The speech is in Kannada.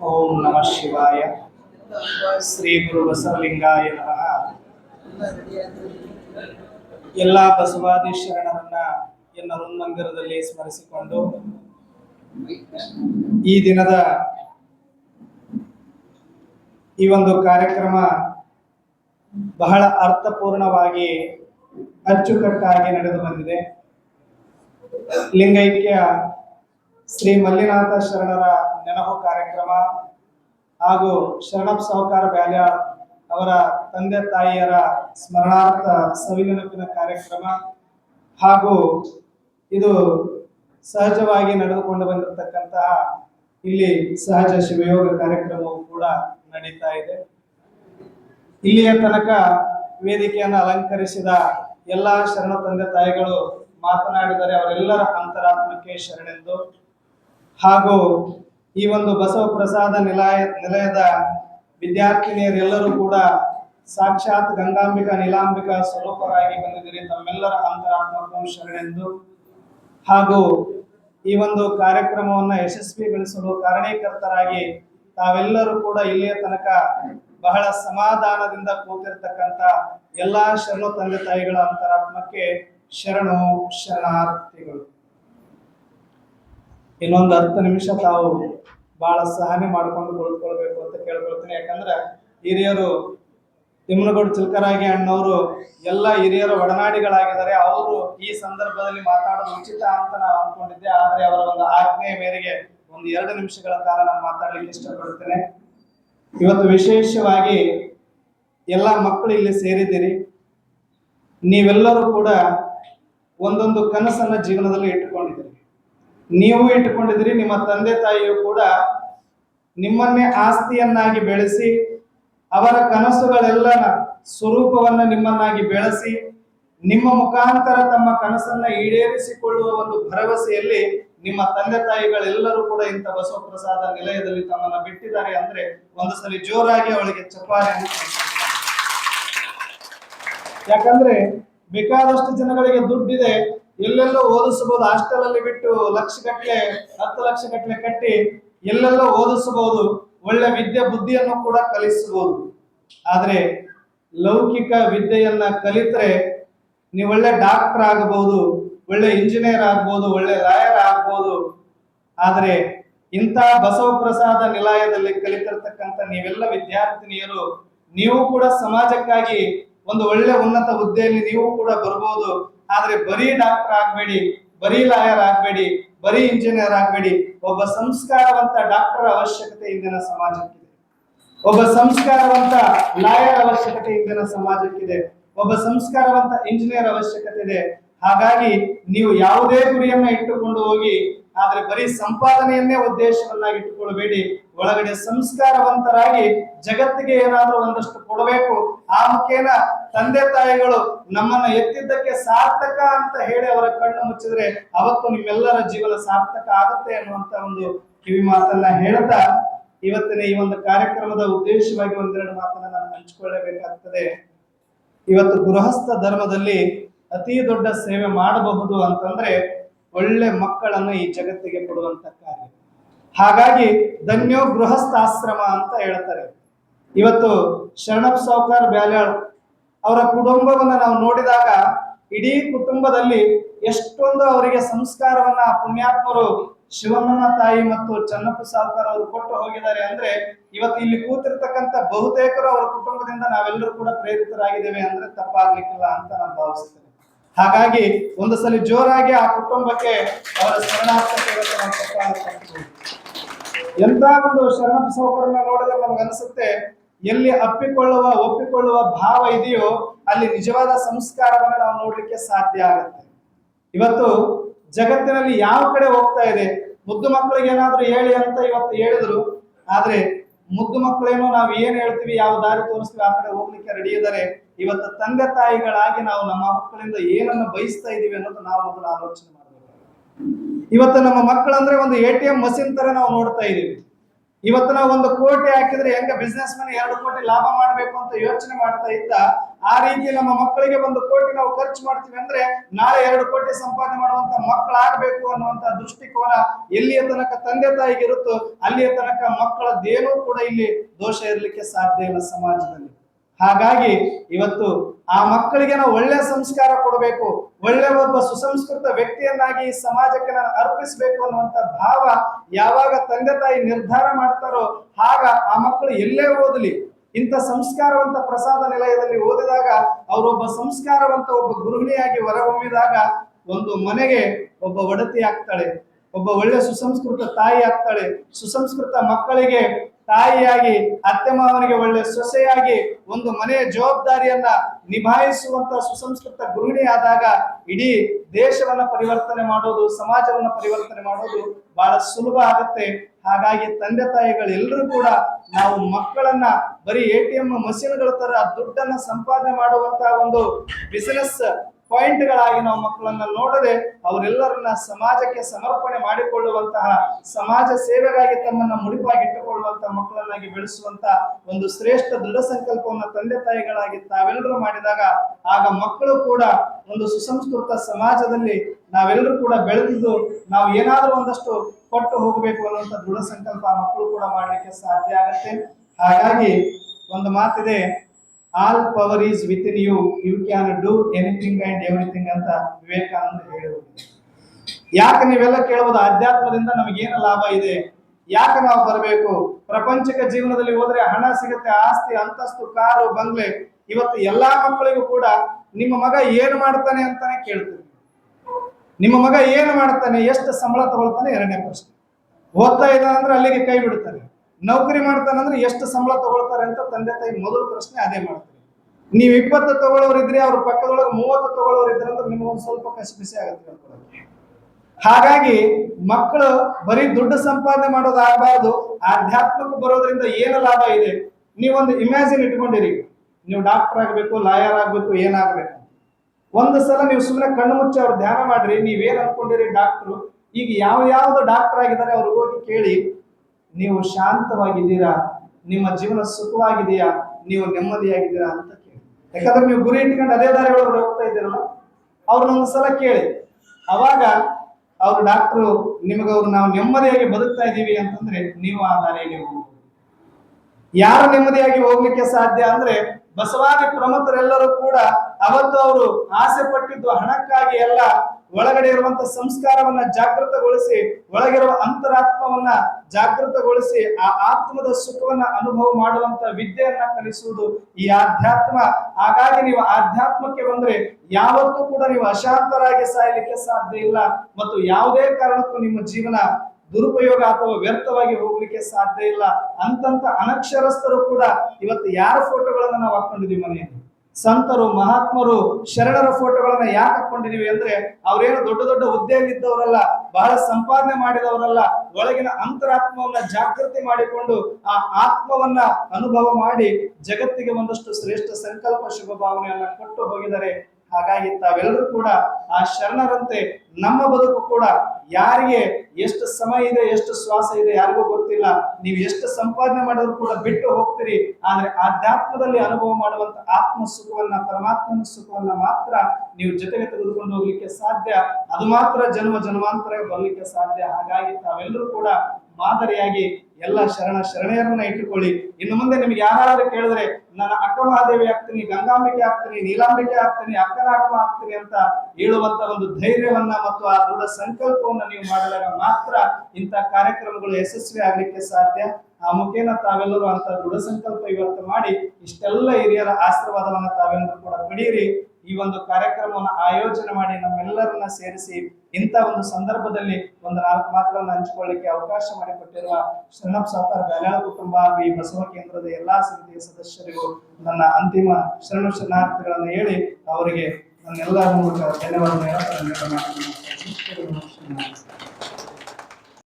ಓಂ ನಮಃ ಶಿವಾಯ ಶ್ರೀ ಗುರು ಬಸವಲಿಂಗಾಯ ನಮಃ ಎಲ್ಲ ಬಸವಾದಿ ಶರಣರನ್ನ ಎನ್ನ ಹೃನ್ಮಂದಿರದಲ್ಲಿ ಸ್ಮರಿಸಿಕೊಂಡು ಈ ದಿನದ ಈ ಒಂದು ಕಾರ್ಯಕ್ರಮ ಬಹಳ ಅರ್ಥಪೂರ್ಣವಾಗಿ ಅಚ್ಚುಕಟ್ಟಾಗಿ ನಡೆದು ಬಂದಿದೆ. ಲಿಂಗೈಕ್ಯ, ಶ್ರೀ ಮಲ್ಲಿನಾಥ ಶರಣರ ನೆನಪು ಕಾರ್ಯಕ್ರಮ ಹಾಗೂ ಶರಣಪ್ ಸಹಕಾರ ಬ್ಯಾಲ್ಯಾಳ್ ಅವರ ತಂದೆ ತಾಯಿಯರ ಸ್ಮರಣಾರ್ಥ ಸವಿನೆನಪಿನ ಕಾರ್ಯಕ್ರಮ ಹಾಗೂ ಇದು ಸಹಜವಾಗಿ ನಡೆದುಕೊಂಡು ಬಂದಿರತಕ್ಕಂತಹ ಇಲ್ಲಿ ಸಹಜ ಶಿವಯೋಗ ಕಾರ್ಯಕ್ರಮವು ಕೂಡ ನಡೀತಾ ಇದೆ. ಇಲ್ಲಿಯ ತನಕ ವೇದಿಕೆಯನ್ನು ಅಲಂಕರಿಸಿದ ಎಲ್ಲಾ ಶರಣ ತಂದೆ ತಾಯಿಗಳು ಮಾತನಾಡಿದರೆ ಅವರೆಲ್ಲರ ಅಂತರಾತ್ಮಕ್ಕೆ ಶರಣೆಂದು. ಹಾಗೂ ಈ ಒಂದು ಬಸವ ಪ್ರಸಾದ ನಿಲಯ ನಿಲಯದ ವಿದ್ಯಾರ್ಥಿನಿಯರೆಲ್ಲರೂ ಕೂಡ ಸಾಕ್ಷಾತ್ ಗಂಗಾಂಬಿಕಾ ನೀಲಾಂಬಿಕಾ ಸ್ವರೂಪರಾಗಿ ಬಂದಿದ್ದೀರಿ. ತಮ್ಮೆಲ್ಲರ ಅಂತರಾತ್ಮಕ್ಕೂ ಶರಣೆಂದು. ಹಾಗೂ ಈ ಒಂದು ಕಾರ್ಯಕ್ರಮವನ್ನು ಯಶಸ್ವಿಗೊಳಿಸಲು ಕಾರಣೀಕರ್ತರಾಗಿ ತಾವೆಲ್ಲರೂ ಕೂಡ ಇಲ್ಲಿಯ ತನಕ ಬಹಳ ಸಮಾಧಾನದಿಂದ ಕೂತಿರ್ತಕ್ಕಂಥ ಎಲ್ಲಾ ಶರಣು ತಂದೆ ತಾಯಿಗಳ ಅಂತರಾತ್ಮಕ್ಕೆ ಶರಣು ಶರಣಾರ್ಥಿಗಳು. ಇನ್ನೊಂದು ಹತ್ತು ನಿಮಿಷ ತಾವು ಬಹಳ ಸಹನೆ ಮಾಡ್ಕೊಂಡು ಕುಳಿತುಕೊಳ್ಬೇಕು ಅಂತ ಕೇಳ್ಕೊಳ್ತೀನಿ. ಯಾಕಂದ್ರೆ ಹಿರಿಯರು ತಿಮ್ಮನಗೌಡ ಚಿಲ್ಕರಾಗಿ ಅಣ್ಣವರು ಎಲ್ಲ ಹಿರಿಯರ ಒಡನಾಡಿಗಳಾಗಿದ್ದಾರೆ. ಅವರು ಈ ಸಂದರ್ಭದಲ್ಲಿ ಮಾತಾಡೋದು ಉಚಿತ ಅಂತ ನಾನು ಅನ್ಕೊಂಡಿದ್ದೆ. ಆದ್ರೆ ಅವರ ಒಂದು ಆಜ್ಞೆಯ ಮೇರೆಗೆ ಒಂದು ಎರಡು ನಿಮಿಷಗಳ ಕಾಲ ನಾನು ಮಾತಾಡಲಿಕ್ಕೆ ಇಷ್ಟಪಡ್ತೇನೆ ಇವತ್ತು ವಿಶೇಷವಾಗಿ ಎಲ್ಲ ಮಕ್ಕಳು ಇಲ್ಲಿ ಸೇರಿದ್ದೀರಿ. ನೀವೆಲ್ಲರೂ ಕೂಡ ಒಂದೊಂದು ಕನಸನ್ನ ಜೀವನದಲ್ಲಿ ಇಟ್ಟುಕೊಂಡಿದ್ದೀರಿ. ನೀವು ಇಟ್ಟುಕೊಂಡಿದ್ದೀರಿ, ನಿಮ್ಮ ತಂದೆ ತಾಯಿಯು ಕೂಡ ನಿಮ್ಮನ್ನೇ ಆಸ್ತಿಯನ್ನಾಗಿ ಬೆಳೆಸಿ, ಅವರ ಕನಸುಗಳೆಲ್ಲ ಸ್ವರೂಪವನ್ನ ನಿಮ್ಮನ್ನಾಗಿ ಬೆಳೆಸಿ, ನಿಮ್ಮ ಮುಖಾಂತರ ತಮ್ಮ ಕನಸನ್ನ ಈಡೇರಿಸಿಕೊಳ್ಳುವ ಒಂದು ಭರವಸೆಯಲ್ಲಿ ನಿಮ್ಮ ತಂದೆ ತಾಯಿಗಳೆಲ್ಲರೂ ಕೂಡ ಇಂಥ ಬಸವಪ್ರಸಾದ ನಿಲಯದಲ್ಲಿ ತಮ್ಮನ್ನ ಬಿಟ್ಟಿದ್ದಾರೆ ಅಂದ್ರೆ ಒಂದು ಸಲ ಜೋರಾಗಿ ಅವಳಿಗೆ ಚಪ್ಪಾಳೆ ಯಾಕಂದ್ರೆ ಬೇಕಾದಷ್ಟು ಜನಗಳಿಗೆ ದುಡ್ಡಿದೆ, ಎಲ್ಲೆಲ್ಲೋ ಓದಿಸಬಹುದು ಹಾಸ್ಟೆಲ್ ಅಲ್ಲಿ ಬಿಟ್ಟು ಲಕ್ಷ ಗಟ್ಟಲೆ ಹತ್ತು ಲಕ್ಷ ಗಟ್ಟಲೆ ಕಟ್ಟಿ ಎಲ್ಲೆಲ್ಲೋ ಓದಿಸಬಹುದು, ಒಳ್ಳೆ ವಿದ್ಯೆ ಬುದ್ಧಿಯನ್ನು ಕೂಡ ಕಲಿಸಬಹುದು. ಆದ್ರೆ ಲೌಕಿಕ ವಿದ್ಯೆಯನ್ನ ಕಲಿತ್ರೆ ನೀವು ಒಳ್ಳೆ ಡಾಕ್ಟರ್ ಆಗಬಹುದು ಒಳ್ಳೆ ಇಂಜಿನಿಯರ್ ಆಗ್ಬೋದು, ಒಳ್ಳೆ ಲಾಯರ್ ಆಗ್ಬೋದು. ಆದ್ರೆ ಇಂಥ ಬಸವಪ್ರಸಾದ ನಿಲಯದಲ್ಲಿ ಕಲಿತಿರ್ತಕ್ಕಂಥ ನೀವೆಲ್ಲ ವಿದ್ಯಾರ್ಥಿನಿಯರು, ನೀವು ಕೂಡ ಸಮಾಜಕ್ಕಾಗಿ ಒಂದು ಒಳ್ಳೆ ಉನ್ನತ ಹುದ್ದೆಯಲ್ಲಿ ನೀವು ಕೂಡ ಬರ್ಬೋದು. ಆದ್ರೆ ಬರೀ ಡಾಕ್ಟರ್ ಆಗ್ಬೇಡಿ, ಬರೀ ಲಾಯರ್ ಆಗ್ಬೇಡಿ, ಬರೀ ಇಂಜಿನಿಯರ್ ಆಗ್ಬೇಡಿ. ಒಬ್ಬ ಸಂಸ್ಕಾರವಂತ ಡಾಕ್ಟರ್ ಅವಶ್ಯಕತೆ ಇಂದಿನ ಸಮಾಜಕ್ಕಿದೆ. ಒಬ್ಬ ಸಂಸ್ಕಾರವಂತ ಲಾಯರ್ ಅವಶ್ಯಕತೆ ಇಂದಿನ ಸಮಾಜಕ್ಕಿದೆ. ಒಬ್ಬ ಸಂಸ್ಕಾರವಂತ ಇಂಜಿನಿಯರ್ ಅವಶ್ಯಕತೆ ಇದೆ. ಹಾಗಾಗಿ ನೀವು ಯಾವುದೇ ಗುರಿಯನ್ನ ಇಟ್ಟುಕೊಂಡು ಹೋಗಿ, ಆದ್ರೆ ಬರೀ ಸಂಪಾದನೆಯನ್ನೇ ಉದ್ದೇಶವನ್ನಾಗಿ ಇಟ್ಟುಕೊಳ್ಬೇಡಿ ಒಳಗಡೆ ಸಂಸ್ಕಾರವಂತರಾಗಿ ಜಗತ್ತಿಗೆ ಏನಾದ್ರೂ ಒಂದಷ್ಟು ಕೊಡಬೇಕು. ಆ ಮುಖೇನ ತಂದೆ ತಾಯಿಗಳು ನಮ್ಮನ್ನ ಎತ್ತಿದ್ದಕ್ಕೆ ಸಾರ್ಥಕ ಅಂತ ಹೇಳಿ ಅವರ ಕಣ್ಣು ಮುಚ್ಚಿದ್ರೆ ಅವತ್ತು ನಿಮ್ಮೆಲ್ಲರ ಜೀವನ ಸಾರ್ಥಕ ಆಗುತ್ತೆ ಅನ್ನುವಂತ ಒಂದು ಕಿವಿ ಮಾತನ್ನ ಹೇಳ್ತಾ ಇವತ್ತಿನ ಈ ಒಂದು ಕಾರ್ಯಕ್ರಮದ ಉದ್ದೇಶವಾಗಿ ಒಂದೆರಡು ಮಾತನ್ನ ನಾನು ಹಂಚಿಕೊಳ್ಳಬೇಕಾಗ್ತದೆ. ಇವತ್ತು ಗೃಹಸ್ಥ ಧರ್ಮದಲ್ಲಿ ಅತಿ ದೊಡ್ಡ ಸೇವೆ ಮಾಡಬಹುದು ಅಂತಂದ್ರೆ ಒಳ್ಳೆ ಮಕ್ಕಳನ್ನು ಈ ಜಗತ್ತಿಗೆ ಕೊಡುವಂತ ಕಾರ್ಯ. ಹಾಗಾಗಿ ಧನ್ಯೋ ಗೃಹಸ್ಥಾಶ್ರಮ ಅಂತ ಹೇಳ್ತಾರೆ. ಇವತ್ತು ಶರಣಪ್ ಸಾವ್ಕಾರ್ ಬ್ಯಾಲ್ಯಾಳ್ ಅವರ ಕುಟುಂಬವನ್ನ ನಾವು ನೋಡಿದಾಗ ಇಡೀ ಕುಟುಂಬದಲ್ಲಿ ಎಷ್ಟೊಂದು ಅವರಿಗೆ ಸಂಸ್ಕಾರವನ್ನ ಪುಣ್ಯಾತ್ಮರು ಶಿವಮ್ಮನ ತಾಯಿ ಮತ್ತು ಚನ್ನಪ್ಪ ಸಾಹುಕಾರ ಅವರು ಕೊಟ್ಟು ಹೋಗಿದ್ದಾರೆ ಅಂದ್ರೆ ಇವತ್ತು ಇಲ್ಲಿ ಕೂತಿರ್ತಕ್ಕಂಥ ಬಹುತೇಕರು ಅವರ ಕುಟುಂಬದಿಂದ ನಾವೆಲ್ಲರೂ ಕೂಡ ಪ್ರೇರಿತರಾಗಿದ್ದೇವೆ ಅಂದ್ರೆ ತಪ್ಪಾಗ್ಲಿಕ್ಕಿಲ್ಲ ಅಂತ ನಾನು ಭಾವಿಸ್ತೇನೆ ಹಾಗಾಗಿ ಒಂದು ಸಲ ಜೋರಾಗಿ ಆ ಕುಟುಂಬಕ್ಕೆ ಅವರ ತಟ್ಟಬಹುದು. ಎಂತ ಒಂದು ಶರಣಪ್ಪ ಸಾವುಕಾರನ್ನ ನೋಡಿದ್ರೆ ನಮ್ಗೆ ಅನ್ಸುತ್ತೆ ಎಲ್ಲಿ ಅಪ್ಪಿಕೊಳ್ಳುವ, ಒಪ್ಪಿಕೊಳ್ಳುವ ಭಾವ ಇದೆಯೋ ಅಲ್ಲಿ ನಿಜವಾದ ಸಂಸ್ಕಾರವನ್ನು ನಾವು ನೋಡ್ಲಿಕ್ಕೆ ಸಾಧ್ಯ ಆಗುತ್ತೆ. ಇವತ್ತು ಜಗತ್ತಿನಲ್ಲಿ ಯಾವ ಕಡೆ ಹೋಗ್ತಾ ಇದೆ? ಮುದ್ದು ಮಕ್ಕಳಿಗೆ ಏನಾದ್ರೂ ಹೇಳಿ ಅಂತ ಇವತ್ತು ಹೇಳಿದ್ರು. ಆದ್ರೆ ಮುದ್ದು ಮಕ್ಕಳೇನೋ ನಾವು ಏನ್ ಹೇಳ್ತೀವಿ, ಯಾವ ದಾರಿ ತೋರಿಸ್ತೀವಿ, ಆ ಕಡೆ ಹೋಗ್ಲಿಕ್ಕೆ ರೆಡಿ ಇದ್ದಾರೆ. ಇವತ್ತು ತಂದೆ ತಾಯಿಗಳಾಗಿ ನಾವು ನಮ್ಮ ಮಕ್ಕಳಿಂದ ಏನನ್ನ ಬಯಸ್ತಾ ಇದೀವಿ ಅನ್ನೋದು ನಾವು ಮೊದಲು ಆಲೋಚನೆ ಮಾಡಬೇಕು. ಇವತ್ತು ನಮ್ಮ ಮಕ್ಕಳಂದ್ರೆ ಒಂದು ಎ ಟಿ ಎಂ ಮಷಿನ್ ತರ ನಾವು ನೋಡ್ತಾ ಇದೀವಿ. ಇವತ್ತು ನಾವು ಒಂದು ಕೋಟಿ ಹಾಕಿದ್ರೆ ಹೆಂಗ ಬಿಸ್ನೆಸ್ ಮನ್ ಎರಡು ಕೋಟಿ ಲಾಭ ಮಾಡಬೇಕು ಅಂತ ಯೋಚನೆ ಮಾಡ್ತಾ ಇದ್ದ, ಆ ರೀತಿ ನಮ್ಮ ಮಕ್ಕಳಿಗೆ ಒಂದು ಕೋಟಿ ನಾವು ಖರ್ಚು ಮಾಡ್ತೀವಿ ಅಂದ್ರೆ ನಾಳೆ ಎರಡು ಕೋಟಿ ಸಂಪಾದನೆ ಮಾಡುವಂತ ಮಕ್ಕಳಾಗಬೇಕು ಅನ್ನುವಂತ ದೃಷ್ಟಿಕೋನ ಎಲ್ಲಿಯ ತನಕ ತಂದೆ ತಾಯಿಗೆ ಇರುತ್ತೋ ಅಲ್ಲಿಯ ತನಕ ಮಕ್ಕಳದ್ದೇನೂ ಕೂಡ ಇಲ್ಲಿ ದೋಷ ಇರಲಿಕ್ಕೆ ಸಾಧ್ಯ ಇಲ್ಲ ಸಮಾಜದಲ್ಲಿ. ಹಾಗಾಗಿ ಇವತ್ತು ಆ ಮಕ್ಕಳಿಗೆ ನಾವು ಒಳ್ಳೆ ಸಂಸ್ಕಾರ ಕೊಡಬೇಕು, ಒಳ್ಳೆ ಒಬ್ಬ ಸುಸಂಸ್ಕೃತ ವ್ಯಕ್ತಿಯನ್ನಾಗಿ ಸಮಾಜಕ್ಕೆ ನಾನು ಅರ್ಪಿಸಬೇಕು ಅನ್ನುವಂತ ಭಾವ ಯಾವಾಗ ತಂದೆ ತಾಯಿ ನಿರ್ಧಾರ ಮಾಡ್ತಾರೋ ಆಗ ಆ ಮಕ್ಕಳು ಎಲ್ಲೇ ಓದಲಿ. ಇಂಥ ಸಂಸ್ಕಾರವಂತ ಪ್ರಸಾದ ನಿಲಯದಲ್ಲಿ ಓದಿದಾಗ ಅವರೊಬ್ಬ ಸಂಸ್ಕಾರವಂತ ಒಬ್ಬ ಗೃಹಿಣಿಯಾಗಿ ಹೊರಹೊಮ್ಮಿದಾಗ ಒಂದು ಮನೆಗೆ ಒಬ್ಬ ಒಡತಿ ಆಗ್ತಾಳೆ, ಒಬ್ಬ ಒಳ್ಳೆ ಸುಸಂಸ್ಕೃತ ತಾಯಿ ಆಗ್ತಾಳೆ, ಸುಸಂಸ್ಕೃತ ಮಕ್ಕಳಿಗೆ ತಾಯಿಯಾಗಿ ಅತ್ತೆ ಮಾವನಿಗೆ ಒಳ್ಳೆ ಸೊಸೆಯಾಗಿ ಒಂದು ಮನೆಯ ಜವಾಬ್ದಾರಿಯನ್ನ ನಿಭಾಯಿಸುವಂತ ಸುಸಂಸ್ಕೃತ ಗೃಹಿಣಿ ಆದಾಗ ಇಡೀ ದೇಶವನ್ನ ಪರಿವರ್ತನೆ ಮಾಡೋದು, ಸಮಾಜವನ್ನ ಪರಿವರ್ತನೆ ಮಾಡೋದು ಬಹಳ ಸುಲಭ ಆಗುತ್ತೆ. ಹಾಗಾಗಿ ತಂದೆ ತಾಯಿಗಳೆಲ್ಲರೂ ಕೂಡ ನಾವು ಮಕ್ಕಳನ್ನ ಬರೀ ಎ ಟಿ ಎಂ ಮಷೀನ್ಗಳ ತರ ದುಡ್ಡನ್ನ ಸಂಪಾದನೆ ಮಾಡುವಂತ ಒಂದು ಬಿಸಿನೆಸ್ ಪಾಯಿಂಟ್ಗಳಾಗಿ ನಾವು ಮಕ್ಕಳನ್ನ ನೋಡದೆ ಅವರೆಲ್ಲರನ್ನ ಸಮಾಜಕ್ಕೆ ಸಮರ್ಪಣೆ ಮಾಡಿಕೊಳ್ಳುವಂತಹ ಸಮಾಜ ಸೇವೆಗಾಗಿ ತಮ್ಮನ್ನ ಮುಡಿಪಾಗಿಟ್ಟುಕೊಳ್ಳುವಂತಹ ಮಕ್ಕಳನ್ನಾಗಿ ಬೆಳೆಸುವಂತ ಒಂದು ಶ್ರೇಷ್ಠ ದೃಢ ಸಂಕಲ್ಪವನ್ನು ತಂದೆ ತಾಯಿಗಳಾಗಿ ತಾವೆಲ್ಲರೂ ಮಾಡಿದಾಗ ಆಗ ಮಕ್ಕಳು ಕೂಡ ಒಂದು ಸುಸಂಸ್ಕೃತ ಸಮಾಜದಲ್ಲಿ ನಾವೆಲ್ಲರೂ ಕೂಡ ಬೆಳೆದಿದ್ದು ನಾವು ಏನಾದರೂ ಒಂದಷ್ಟು ಕೊಟ್ಟು ಹೋಗಬೇಕು ಅನ್ನುವಂಥ ದೃಢ ಸಂಕಲ್ಪ ಮಕ್ಕಳು ಕೂಡ ಮಾಡಲಿಕ್ಕೆ ಸಾಧ್ಯ ಆಗತ್ತೆ. ಹಾಗಾಗಿ ಒಂದು ಮಾತಿದೆ all power is within you you can do anything and everything ಅಂತ ವಿವೇಕಾನಂದ ಹೇಳುವುದು ಯಾಕೆ ನೀವೆಲ್ಲ ಕೇಳಬಹುದು ಅಧ್ಯಾತ್ಮದಿಂದ ನಮಗೇನು ಲಾಭ ಇದೆ? ಯಾಕೆ ನಾವು ಬರಬೇಕು? ಪ್ರಪಂಚಕ ಜೀವನದಲ್ಲಿ ಹೋದ್ರೆ ಹಣ ಸಿಗುತ್ತೆ, ಆಸ್ತಿ, ಅಂತಸ್ತು, ಕಾರು, ಬಂಗ್ಲೆ. ಇವತ್ತು ಎಲ್ಲಾ ಮಕ್ಕಳಿಗೂ ಕೂಡ ನಿಮ್ಮ ಮಗ ಏನು ಮಾಡ್ತಾನೆ ಅಂತಾನೆ ಕೇಳ್ತೀವಿ ನಿಮ್ಮ ಮಗ ಏನು ಮಾಡ್ತಾನೆ? ಎಷ್ಟು ಸಂಬಳ ತಗೊಳ್ತಾನೆ? ಎರಡನೇ ಪ್ರಶ್ನೆ. ಓದ್ತಾ ಇದ್ದಾನೆ ಅಂದ್ರೆ ಅಲ್ಲಿಗೆ ಕೈ ಬಿಡ್ತಾರೆ. ನೌಕರಿ ಮಾಡ್ತಾನಂದ್ರೆ ಎಷ್ಟು ಸಂಬಳ ತಗೊಳ್ತಾರೆ ಅಂತ ತಂದೆ ತಾಯಿ ಮೊದಲ ಪ್ರಶ್ನೆ ಅದೇ ಮಾಡ್ತಾರೆ. ನೀವು ಇಪ್ಪತ್ತು ತಗೊಳ್ಳೋರಿದ್ರೆ ಅವ್ರ ಪಕ್ಕದೊಳಗೆ ಮೂವತ್ತು ತಗೊಳ್ಳೋರಿದ್ರೆ ಅಂದ್ರೆ ನಿಮ್ಗೊಂದು ಸ್ವಲ್ಪ ಕಸಿಬಿಸಿ ಆಗುತ್ತೆ. ಹಾಗಾಗಿ ಮಕ್ಕಳು ಬರೀ ದುಡ್ಡು ಸಂಪಾದನೆ ಮಾಡೋದಾಗಬಾರ್ದು ಆಧ್ಯಾತ್ಮಕ್ಕೆ ಬರೋದ್ರಿಂದ ಏನು ಲಾಭ ಇದೆ? ನೀವೊಂದು ಇಮ್ಯಾಜಿನ್ ಇಟ್ಕೊಂಡಿರಿ. ನೀವು ಡಾಕ್ಟರ್ ಆಗಬೇಕು ಲಾಯರ್ ಆಗಬೇಕು, ಏನಾಗಬೇಕು. ಒಂದು ಸಲ ನೀವು ಸುಮ್ಮನೆ ಕಣ್ಣು ಮುಚ್ಚಿ ಅವ್ರು ಧ್ಯಾನ ಮಾಡ್ರಿ, ನೀವೇನ್ ಅನ್ಕೊಂಡಿರಿ ಡಾಕ್ಟ್ರು ಈಗ ಯಾವ ಯಾವ್ದು ಡಾಕ್ಟರ್ ಆಗಿದ್ದಾರೆ ಅವ್ರಿಗೆ ಹೋಗಿ ಕೇಳಿ. ನೀವು ಶಾಂತವಾಗಿದ್ದೀರಾ? ನಿಮ್ಮ ಜೀವನ ಸುಖವಾಗಿದೆಯಾ? ನೀವು ನೆಮ್ಮದಿಯಾಗಿದ್ದೀರಾ ಅಂತ ಕೇಳಿ. ಯಾಕಂದ್ರೆ ನೀವು ಗುರಿ ಇಟ್ಕೊಂಡು ಅದೇ ದಾರಿ ಒಳಗಡೆ ಹೋಗ್ತಾ ಇದ್ದೀರಲ್ಲ? ಅವ್ರನ್ನೊಂದು ಸಲ ಕೇಳಿ. ಅವಾಗ ಅವ್ರ ಡಾಕ್ಟ್ರು, ನಿಮಗೆ ಅವ್ರು ನಾವು ನೆಮ್ಮದಿಯಾಗಿ ಬದುಕ್ತಾ ಇದ್ದೀವಿ ಅಂತಂದ್ರೆ ನೀವು ಆ ದಾರಿಯಲ್ಲಿ ಹೋಗ್ಬೋದು. ಯಾರು ನೆಮ್ಮದಿಯಾಗಿ ಹೋಗ್ಲಿಕ್ಕೆ ಸಾಧ್ಯ ಅಂದ್ರೆ ಬಸವಾದಿ ಪ್ರಮುಖರೆಲ್ಲರೂ ಕೂಡ ಅವತ್ತು ಅವರು ಆಸೆ ಪಟ್ಟಿದ್ದು ಹಣಕ್ಕಾಗಿ ಎಲ್ಲ ಒಳಗಡೆ ಇರುವಂತ ಸಂಸ್ಕಾರವನ್ನ ಜಾಗೃತಗೊಳಿಸಿ, ಒಳಗಿರುವ ಅಂತರಾತ್ಮವನ್ನ ಜಾಗೃತಗೊಳಿಸಿ, ಆ ಆತ್ಮದ ಸುಖವನ್ನ ಅನುಭವ ಮಾಡುವಂತ ವಿದ್ಯೆಯನ್ನ ಕಲಿಸುವುದು ಈ ಆಧ್ಯಾತ್ಮ. ಹಾಗಾಗಿ ನೀವು ಆಧ್ಯಾತ್ಮಕ್ಕೆ ಬಂದ್ರೆ ಯಾವತ್ತೂ ಕೂಡ ನೀವು ಅಶಾಂತರಾಗಿ ಸಾಯಲಿಕ್ಕೆ ಸಾಧ್ಯ ಇಲ್ಲ ಮತ್ತು ಯಾವುದೇ ಕಾರಣಕ್ಕೂ ನಿಮ್ಮ ಜೀವನ ದುರುಪಯೋಗ ಅಥವಾ ವ್ಯರ್ಥವಾಗಿ ಹೋಗ್ಲಿಕ್ಕೆ ಸಾಧ್ಯ ಇಲ್ಲ. ಅಂತಂತ ಅನಕ್ಷರಸ್ಥರು ಕೂಡ ಇವತ್ತು ಯಾರ ಫೋಟೋಗಳನ್ನ ನಾವು ಹಾಕೊಂಡಿದೀವಿ ಮನೆಯಲ್ಲಿ? ಸಂತರು, ಮಹಾತ್ಮರು ಶರಣರ ಫೋಟೋಗಳನ್ನ ಯಾಕೆ ಹಾಕೊಂಡಿದೀವಿ ಅಂದ್ರೆ ಅವ್ರೇನು ದೊಡ್ಡ ದೊಡ್ಡ ಹುದ್ದೆಯಲ್ಲಿದ್ದವರಲ್ಲ, ಬಹಳ ಸಂಪಾದನೆ ಮಾಡಿದವರಲ್ಲ, ಒಳಗಿನ ಅಂತರಾತ್ಮವನ್ನ ಜಾಗೃತಿ ಮಾಡಿಕೊಂಡು ಆ ಆತ್ಮವನ್ನ ಅನುಭವ ಮಾಡಿ ಜಗತ್ತಿಗೆ ಒಂದಷ್ಟು ಶ್ರೇಷ್ಠ ಸಂಕಲ್ಪ ಶುಭ ಭಾವನೆಯನ್ನ ಕೊಟ್ಟು ಹೋಗಿದ್ದಾರೆ. ಹಾಗಾಗಿ ತಾವೆಲ್ಲರೂ ಕೂಡ ಆ ಶರಣರಂತೆ ನಮ್ಮ ಬದುಕು ಕೂಡ ಯಾರಿಗೆ ಎಷ್ಟು ಸಮಯ ಇದೆ, ಎಷ್ಟು ಶ್ವಾಸ ಇದೆ ಯಾರಿಗೂ ಗೊತ್ತಿಲ್ಲ. ನೀವು ಎಷ್ಟು ಸಂಪಾದನೆ ಮಾಡಿದ್ರು ಕೂಡ ಬಿಟ್ಟು ಹೋಗ್ತೀರಿ. ಆದ್ರೆ ಆಧ್ಯಾತ್ಮದಲ್ಲಿ ಅನುಭವ ಮಾಡುವಂತ ಆತ್ಮ ಸುಖವನ್ನ, ಪರಮಾತ್ಮನ ಸುಖವನ್ನ ಮಾತ್ರ ನೀವು ಜೊತೆಗೆ ತೆಗೆದುಕೊಂಡು ಹೋಗ್ಲಿಕ್ಕೆ ಸಾಧ್ಯ. ಅದು ಮಾತ್ರ ಜನ್ಮ ಜನ್ಮಾಂತರ ಬರ್ಲಿಕ್ಕೆ ಸಾಧ್ಯ. ಹಾಗಾಗಿ ತಾವೆಲ್ಲರೂ ಕೂಡ ಮಾದರಿಯಾಗಿ ಎಲ್ಲ ಶರಣ ಶರಣೆಯರನ್ನ ಇಟ್ಟುಕೊಳ್ಳಿ. ಇನ್ನು ಮುಂದೆ ನಿಮ್ಗೆ ಯಾರಾದ್ರೂ ಕೇಳಿದ್ರೆ, ನನ್ನ ಅಕ್ಕ ಮಹಾದೇವಿ ಆಗ್ತೀನಿ, ಗಂಗಾಂಬಿಕೆ ಆಗ್ತೀನಿ, ನೀಲಾಂಬಿಕೆ ಆಗ್ತೀನಿ ಅಕ್ಕನಾಗಮ ಆಗ್ತೀನಿ ಅಂತ ಹೇಳುವಂತ ಒಂದು ಧೈರ್ಯವನ್ನ ಮತ್ತು ಆ ದೃಢ ಸಂಕಲ್ಪವನ್ನ ನೀವು ಮಾಡಿದಾಗ ಮಾತ್ರ ಇಂಥ ಕಾರ್ಯಕ್ರಮಗಳು ಯಶಸ್ವಿ ಆಗ್ಲಿಕ್ಕೆ ಸಾಧ್ಯ. ಆ ಮುಖೇನ ತಾವೆಲ್ಲರೂ ಅಂತ ದೃಢ ಸಂಕಲ್ಪ ಇವತ್ತು ಮಾಡಿ, ಇಷ್ಟೆಲ್ಲ ಹಿರಿಯರ ಆಶೀರ್ವಾದವನ್ನ ತಾವೆಲ್ಲರೂ ಕೂಡ ಪಡೆಯಿರಿ. ಈ ಒಂದು ಕಾರ್ಯಕ್ರಮವನ್ನು ಆಯೋಜನೆ ಮಾಡಿ ನಮ್ಮೆಲ್ಲರನ್ನ ಸೇರಿಸಿ ಇಂಥ ಒಂದು ಸಂದರ್ಭದಲ್ಲಿ ಒಂದು ನಾಲ್ಕು ಮಾತುಗಳನ್ನು ಹಂಚಿಕೊಳ್ಳಿಕ್ಕೆ ಅವಕಾಶ ಮಾಡಿಕೊಟ್ಟಿರುವ ಶರಣಪ್ಪ ಸಹಕಾರ ಬ್ಯಾಲಾಳ ಕುಟುಂಬ ಹಾಗೂ ಬಸವ ಕೇಂದ್ರದ ಎಲ್ಲಾ ಸಮಿತಿಯ ಸದಸ್ಯರಿಗೂ ನನ್ನ ಅಂತಿಮ ಶರಣ ಶರಣಾರ್ಥಿಗಳನ್ನು ಹೇಳಿ ಅವರಿಗೆ ನನ್ನೆಲ್ಲರ ಮೂಲಕ ಧನ್ಯವಾದ